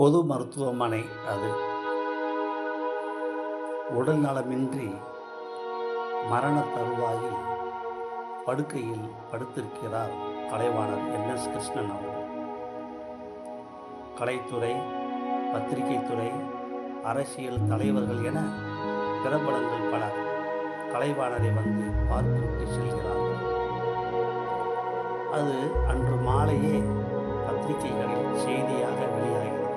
பொது மருத்துவமனை அது. உடல் நலமின்றி மரண தருவாயில் படுக்கையில் படுத்திருக்கிறார் கலைவாணர் என். எஸ். கிருஷ்ணன் அவர்கள். கலைத்துறை பத்திரிகைத்துறை அரசியல் தலைவர்கள் என பிரபலங்கள் பலர் கலைவாணரை வந்து பார்த்துவிட்டு செல்கிறார்கள் அது அன்று மாலையே பத்திரிகைகளில் செய்தியாக வெளியாகிறது.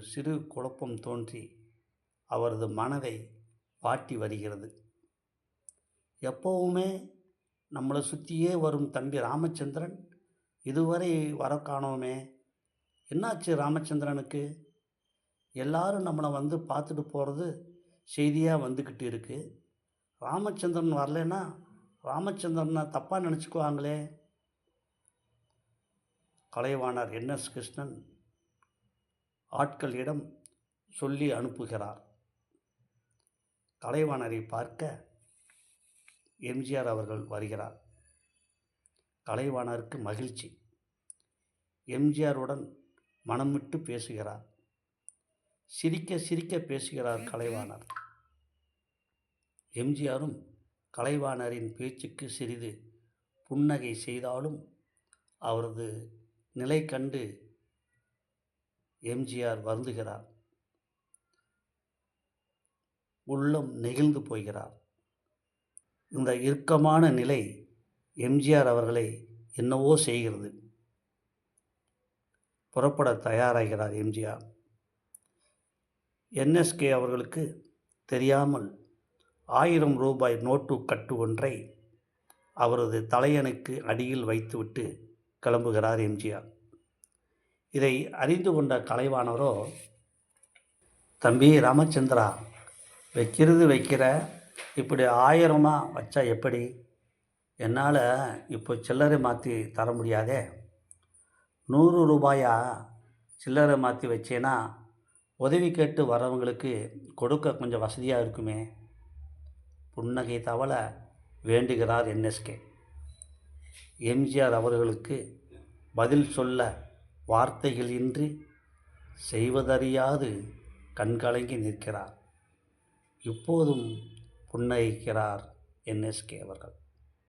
சிறு குழப்பம் தோன்றி அவரது மனதை வாட்டி வருகிறது. எப்போவுமே நம்மளை சுற்றியே வரும் தம்பி ராமச்சந்திரன் இதுவரை வர காணோமே. என்னாச்சு ராமச்சந்திரனுக்கு? எல்லாரும் நம்மளை வந்து பார்த்துட்டு போகிறது செய்தியாக வந்துக்கிட்டு இருக்குது ராமச்சந்திரன் வரலைன்னா ராமச்சந்திரனை தப்பாக நினச்சிக்குவாங்களே. கலைவாணர் என்எஸ் கிருஷ்ணன் ஆட்களிடம் சொல்லி அனுப்புகிறார். கலைவாணரை பார்க்க எம்ஜிஆர் அவர்கள் வருகிறார். கலைவாணருக்கு மகிழ்ச்சி. எம்ஜிஆருடன் மனம் விட்டு பேசுகிறார். சிரிக்க சிரிக்க பேசுகிறார் கலைவாணர். எம்ஜிஆரும் கலைவாணரின் பேச்சுக்கு சிறிது புன்னகை செய்தாலும் அவரது நிலை கண்டு எம்ஜிஆர் வருந்துகிறார். உள்ளம் நெகிழ்ந்து போகிறார். இந்த இறுக்கமான நிலை எம்ஜிஆர் அவர்களை என்னவோ செய்கிறது. புறப்பட தயாராகிறார் எம்ஜிஆர். என்எஸ்கே அவர்களுக்கு தெரியாமல் ஆயிரம் ரூபாய் நோட்டு கட்டு ஒன்றை அவரது தலையனுக்கு அடியில் வைத்துவிட்டு கிளம்புகிறார் எம்ஜிஆர். இதை அறிந்து கொண்ட கலைவானவரோ தம்பி ராமச்சந்திரா வைக்கிறது வைக்கிற இப்படி ஆயிரமாக வச்சா எப்படி? என்னால் இப்போ சில்லறை மாற்றி தர முடியாதே. நூறு ரூபாயா சில்லறை மாற்றி வச்சேன்னா உதவி கேட்டு வரவங்களுக்கு கொடுக்க கொஞ்சம் வசதியாக இருக்குமே? புன்னகை தவள வேண்டுகிறார் என்எஸ்கே எம்ஜிஆர் அவர்களுக்கு பதில் சொல்ல வார்த்தைகள் இன்றி செய்வதறியாது கண்கலங்கி நிற்கிறார். இப்போதும் புன்னகைக்கிறார் என்எஸ்கே அவர்கள்.